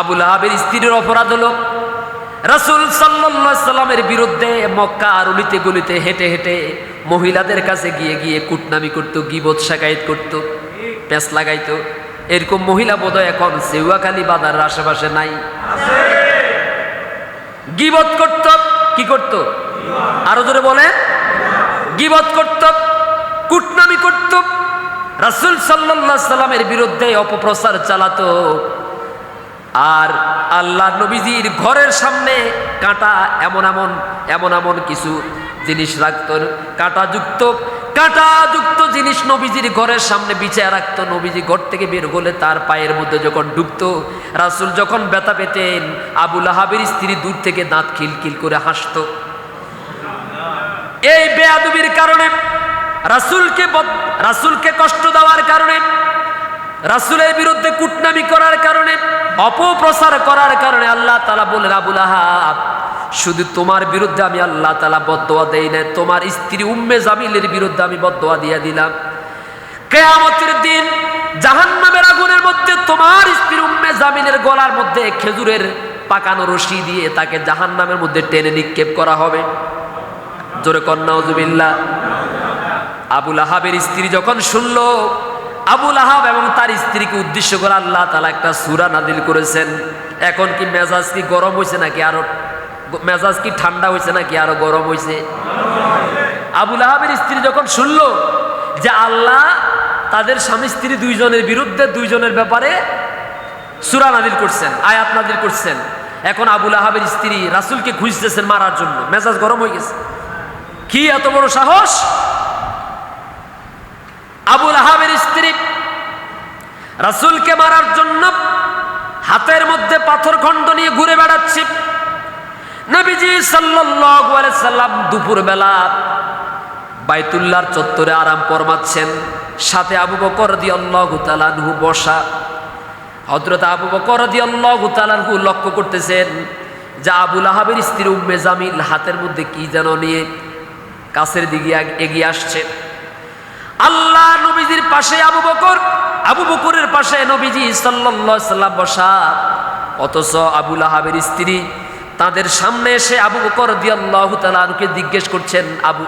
আবুল আহাবের স্ত্রীর অপরাধ হলো। রাসুল সাল্লামের বিরুদ্ধে মক্কা আর উলিতে গলিতে হেঁটে হেঁটে মহিলাদের কাছে গিয়ে গিয়ে কুটনামি করতো, গিবত শাকায়ত করতো প্যাঁচ লাগাইতো। এরকম মহিলা বোধহয় এখন সেউয়াখালী বাজারের আশেপাশে নাই। গিবত করত, কি করত? আরও জোরে বলে গিবত করত, কুটনামি করত। রাসুল সাল্লাহ সাল্লামের বিরুদ্ধে অপপ্রচার চালাতো। আর আল্লাহ নবীজির ঘরের সামনে কাঁটা এমন এমন এমন এমন কিছু জিনিস রাখত, কাঁটাযুক্ত কাঁটাযুক্ত জিনিস নবীজির ঘরের সামনে বিছায় রাখতো। নবীজি ঘর থেকে বের হলে তার পায়ের মধ্যে যখন ডুবতো, রাসুল যখন ব্যথা পেতেন আবুল আহাবের স্ত্রী দূর থেকে দাঁত খিলখিল করে হাসত। এই বেয়াদুবির কারণে, রাসুলকে রাসুলকে কষ্ট দেওয়ার কারণে রাসুলের বিরুদ্ধে কুটনামি করার কারণে, অপপ্রচার করার কারণে আল্লাহ তালা বলে আবুল আহাব শুধু তোমার বিরুদ্ধে আমি আল্লাহ তালা বদোয়া দেই না তোমার স্ত্রী উম্মে জামিলের বিরুদ্ধে আমি বদোয়া দিয়ে দিলাম। কেয়ামতের দিন জাহান্নামের আগুনের মধ্যে তোমার স্ত্রী উম্মে জামিনের গলার মধ্যে খেজুরের পাকানো রশি দিয়ে তাকে জাহান্নামের মধ্যে টেনে নিক্ষেপ করা হবে। জোরে কন্যা উজুবিল্লা আবুল আহাবের স্ত্রী যখন শুনল আবুল আহাব এবং তার স্ত্রীকে উদ্দেশ্য করে আল্লাহ তালা একটা সুরা নাদিল করেছেন। এখন কি মেজাজ কি গরম হয়েছে নাকি আরও মেজাজ কি ঠান্ডা হয়েছে নাকি আরও গরম হয়েছে আবুল আহাবের স্ত্রী যখন শুনল যে আল্লাহ তাদের স্বামী স্ত্রী দুইজনের বিরুদ্ধে দুইজনের ব্যাপারে সুরা নাদিল করছেন, আয়াত নাদিল করছেন, এখন আবুল আহাবের স্ত্রী রাসুলকে খুঁজতেছেন মারার জন্য। মেজাজ গরম হয়ে গেছে। কি এত বড় সাহস? আবুল স্ত্রী রাসুলকে মারার জন্য হাতের মধ্যে পাথর খণ্ড নিয়ে ঘুরে বেড়াচ্ছে। নবীজি সাল্লাম দুপুর বেলা বাইতুল্লাহর চত্বরে আরাম ফরমাচ্ছেন। সাথে আবু বকর আনহু বসা। হযরত আবু বকর আনহু লক্ষ্য করতেছেন যে আবুল আহাবের স্ত্রী উম্মে জামিল হাতের মধ্যে কি যেন নিয়ে কাছের দিকে এগিয়ে আসছে। আল্লাহ নবীজির পাশে আবু বকর, আবু বকরের পাশে নবীজি সাল্লাম বসা। অথচ আবুল আহাবের স্ত্রী তাদের সামনে এসে আবু বকর দিয়াল্লাহু জিজ্ঞেস করছেন, আবু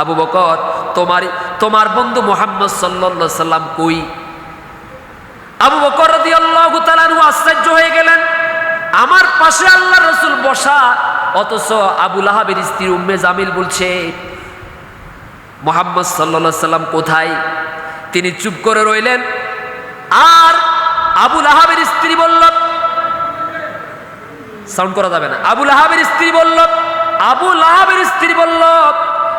আবু বকর, তোমার তোমার বন্ধু মোহাম্মদ আলাইহি সাল্লাম কই? আবু বকর আনহু আশ্চর্য হয়ে গেলেন, আমার পাশে আল্লাহ রসুল বসা। অথচ আবুল আহাবের স্ত্রী উম্মে জামিল বলছে মোহাম্মদ সাল্লা সাল্লাম কোথায়? তিনি চুপ করে রইলেন। আর আবুল আহাবের স্ত্রী বলল সাউন্ড করা যাবে না। আবুল আহাবের স্ত্রী বলল, আবুল আহাবের স্ত্রী বলল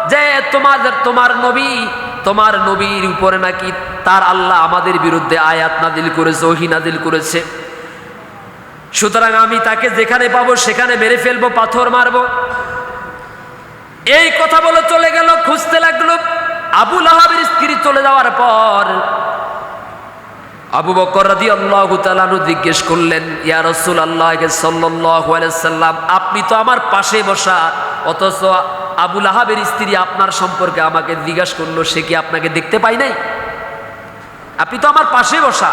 যে তোমাদের তোমার নবী, তোমার নবীর উপরে নাকি তার আল্লাহ আমাদের বিরুদ্ধে আয়াত নাদিল করেছে, ওহি নাদিল করেছে। সুতরাং আমি তাকে যেখানে পাবো, সেখানে মেরে ফেলব, পাথর মারবো। এই কথা বলে চলে গেল, খুঁজতে লাগল আবুল আহাবের স্ত্রী চলে যাওয়ার পর। আবু বকর রাদি আল্লাহ তালানু জিজ্ঞেস করলেন, ইয়া রসুল আল্লাহ সাল্লাম, আপনি তো আমার পাশে বসা, অথচ আবুল আহাবের স্ত্রী আপনার সম্পর্কে আমাকে জিজ্ঞাসা করল, সে কি আপনাকে দেখতে পাই নাই? আপনি তো আমার পাশে বসা,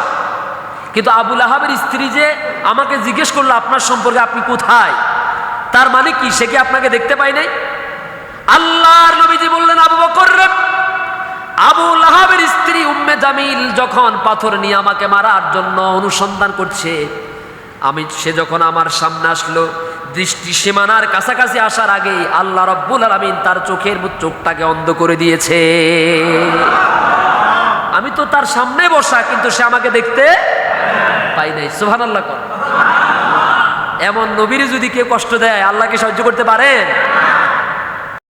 কিন্তু আবুল আহাবের স্ত্রী যে আমাকে জিজ্ঞেস করল, আপনার সম্পর্কে আপনি কোথায়? তার মানে কি, সে কি আপনাকে দেখতে পাই নাই? আল্লাহর নবীজি বললেন, আবু বকর আবু লাহাবের স্ত্রী উম্মে জামিল যখন পাথর নিয়ে আমাকে মারার জন্য অনুসন্ধান করছে, আমি, সে যখন আমার সামনে আসলো, দৃষ্টি সীমানার কাছাকাছি আসার আগে আল্লাহ রব্বুল আলমিন তার চোখের চোখটাকে অন্ধ করে দিয়েছে। আমি তো তার সামনে বসা, কিন্তু সে আমাকে দেখতে পাই নাই। সুহান আল্লাহ এমন নবীর যদি কেউ কষ্ট দেয় আল্লাহকে সহ্য করতে পারেন?